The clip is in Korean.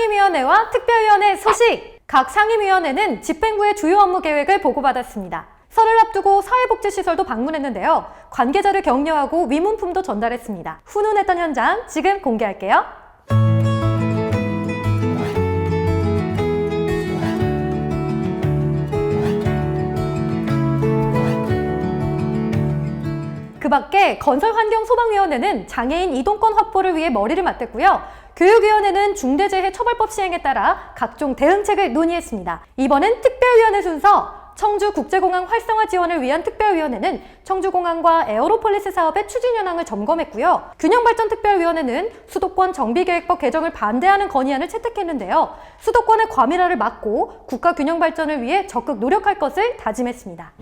상임위원회와 특별위원회 소식! 각 상임위원회는 집행부의 주요 업무 계획을 보고받았습니다. 설을 앞두고 사회복지시설도 방문했는데요. 관계자를 격려하고 위문품도 전달했습니다. 훈훈했던 현장 지금 공개할게요. 밖에 건설환경소방위원회는 장애인 이동권 확보를 위해 머리를 맞댔고요. 교육위원회는 중대재해처벌법 시행에 따라 각종 대응책을 논의했습니다. 이번엔 특별위원회 순서 청주국제공항 활성화 지원을 위한 특별위원회는 청주공항과 에어로폴리스 사업의 추진 현황을 점검했고요. 균형발전특별위원회는 수도권 정비계획법 개정을 반대하는 건의안을 채택했는데요. 수도권의 과밀화를 막고 국가 균형 발전을 위해 적극 노력할 것을 다짐했습니다.